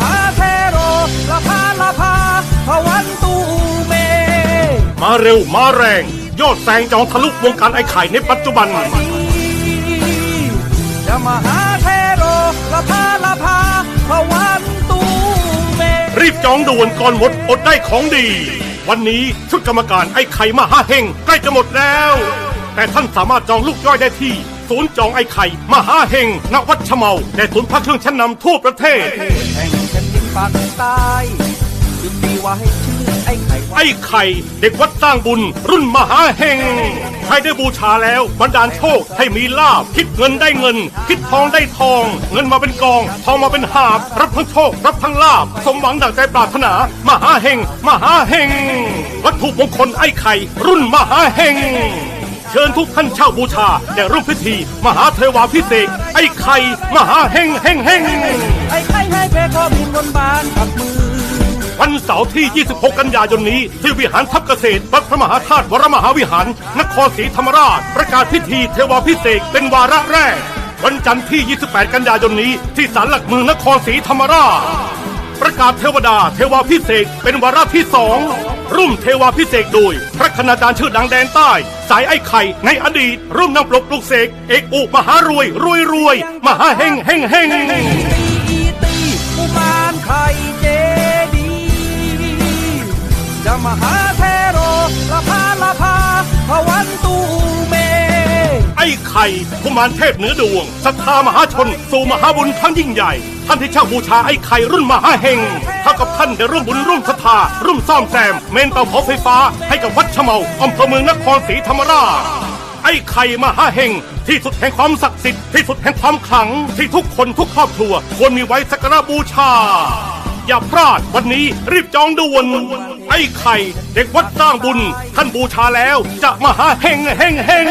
หาเทโรละพาละพาพวันตูเม มาเร็วมาแรง ยอดแซงจองทะลุวงการไอ้ไข่ในปัจจุบัน จะมาหาเทโรละพาละพาพวันตูเม รีบจองด่วนก่อนหมดอดได้ของดี วันนี้ชุดกรรมการไอ้ไข่มหาเฮงใกล้จะหมดแล้ว แต่ท่านสามารถจองลูกย่อยได้ที่ ศูนย์จองไอ้ไข่มหาเฮงณวัดชะเมาและศูนย์พักเครื่องชั้นนำทั่วประเทศ แห่งแผ่นดินปากใต้จึงมีไว้ชื่อไอ้ไข่วัด ไอ้ไข่เด็กวัดสร้างบุญ รุ่นมหาเฮงใครได้บูชาแล้วบันดาลโชคให้มีลาบคิดเงินได้เงิน คิดทองได้ทอง เงินมาเป็นกอง ทองมาเป็นหาบ รับทั้งโชค รับทั้งลาบ สมหวังดังใจปรารถนา มหาเฮงมหาเฮงวัตถุมงคลไอ้ไข่ รุ่นมหาเฮง เชิญทุกท่านเช่าบูชาแด่ร่วมพิธี มหาเทวาพิเศษไอ้ไข่มหาเฮงเฮงเฮงไอ้ไข่ให้เพก็บินบนบานกับมือ วันเสาร์ที่ 26 กันยายนนี้ ที่วิหารทับเกษตรวัดพระมหาธาตุวรมหาวิหาร นครศรีธรรมราช ประกาศพิธีเทวาพิเศษเป็นวาระแรก วันจันทร์ที่ 28 กันยายนนี้ที่ศาลหลักเมืองนครศรีธรรมราช ประกาศเทวดาเทวาพิเศษเป็นวาระที่สองรุ่มเทวาพิเศษโดย พระคณาจารย์ชื่อดังแดนใต้ สายไอ้ไข่ในอดีต ร่วมนำปลกปลุกเสกเอกอุมหารวย รวยรวย มหาเฮงเฮงเฮงตีตีอุมานไข่เจดีจะมาหาเทโรละพาละพาพวันตูเม ไอ้ไข่กุมารเทพเหนือดวงศรัทธามหาชน สู่มหาบุญครั้งยิ่งใหญ่ ท่านที่เช่าบูชาไอ้ไข่รุ่นมหาเฮงเท่ากับท่านได้ร่วมบุญร่วมศรัทธาร่วมซ่อมแซม เมนเตาเผาไฟฟ้าให้กับวัดชะเมาอำเภอเมืองนครศรีธรรมราชไอ้ไข่มหาเฮงที่สุดแห่งความศักดิ์สิทธิ์ที่สุดแห่งความขลังที่ทุกคนทุกครอบครัว ควรมีไว้สักการะบูชา อย่าพลาดวันนี้รีบจองด่วนไอ้ไข่ เด็กวัดสร้างบุญ ท่านบูชาแล้วจะมหาเฮงเฮงเฮง